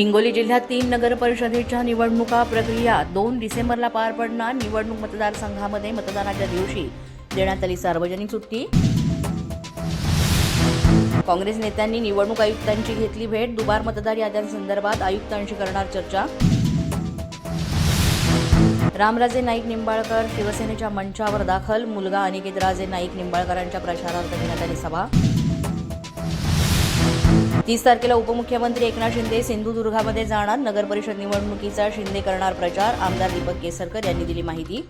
हिंगोली जिल्ह्यात तीन नगर परिषदेच्या निवडणुका प्रक्रिया दोन डिसेंबरला पार पडणार. निवडणूक मतदारसंघामध्ये मतदानाच्या दिवशी देण्यात आली सार्वजनिक सुट्टी. काँग्रेस नेत्यांनी निवडणूक आयुक्तांची घेतली भेट. दुबार मतदार याद्यांसंदर्भात आयुक्तांशी करणार चर्चा. रामराजे नाईक निंबाळकर शिवसेनेच्या मंचावर दाखल. मुलगा अनिकेत राजे नाईक निंबाळकरांच्या प्रचारार्थ घेण्यात आली सभा. तीस तारखेला उपमुख्यमंत्री एकनाथ शिंदे सिंधुदुर्गामध्ये जाणार. नगर परिषद निवडणुकीचा शिंदे करणार प्रचार. आमदार दीपक केसरकर यांनी दिली माहिती.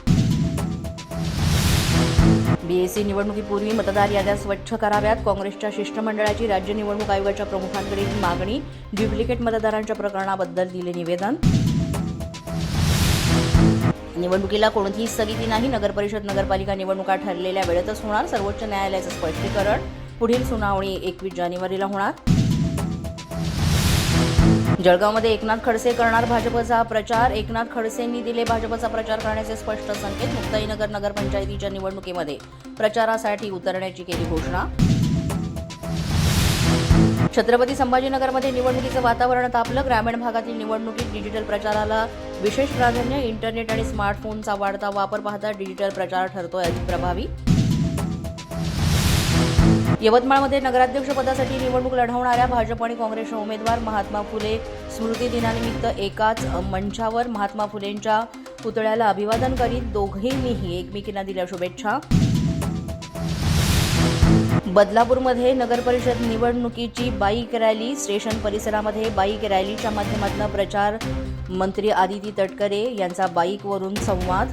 बीएससी निवडणुकीपूर्वी मतदार याद्या स्वच्छ कराव्यात. काँग्रेसच्या शिष्टमंडळाची राज्य निवडणूक आयोगाच्या प्रमुखांकडे ही मागणी. डुप्लिकेट मतदारांच्या प्रकरणाबद्दल दिले निवेदन. निवडणुकीला कोणतीही स्थगिती नाही. नगरपरिषद नगरपालिका निवडणुका ठरलेल्या वेळेतच होणार. सर्वोच्च न्यायालयाचं स्पष्टीकरण. पुढील सुनावणी एकवीस जानेवारीला होणार. जळगावमध्ये एकनाथ खडसे करणार भाजपचा प्रचार. एकनाथ खडसेंनी दिले भाजपचा प्रचार करण्याचे स्पष्ट संकेत मुक्ताईनगर नगरपंचायतीच्या निवडणुकीमध्ये. प्रचारासाठी उतरण्याची केली घोषणा. छत्रपती संभाजीनगरमध्ये निवडणुकीचं वातावरण तापलं. ग्रामीण भागातील निवडणुकीत डिजिटल प्रचाराला विशेष प्राधान्य. इंटरनेट आणि स्मार्टफोनचा वाढता वापर पाहता डिजिटल प्रचार ठरतोय अधिक प्रभावी यवतमाळमध्ये नगराध्यक्षपदासाठी निवडणूक लढवणाऱ्या भाजप आणि काँग्रेसचे उमेदवार महात्मा फुले स्मृती दिनानिमित्त एकाच मंचावर महात्मा फुलेंच्या पुतळ्याला अभिवादन करीत दोघेंनीही एकमेकींना दिल्या शुभेच्छा. बदलापूरमध्ये नगरपरिषद निवडणुकीची बाईक रॅली स्टेशन परिसरामध्ये बाईक रॅलीच्या माध्यमातून प्रचार मंत्री आदिती तटकरे यांचा बाईकवरून संवाद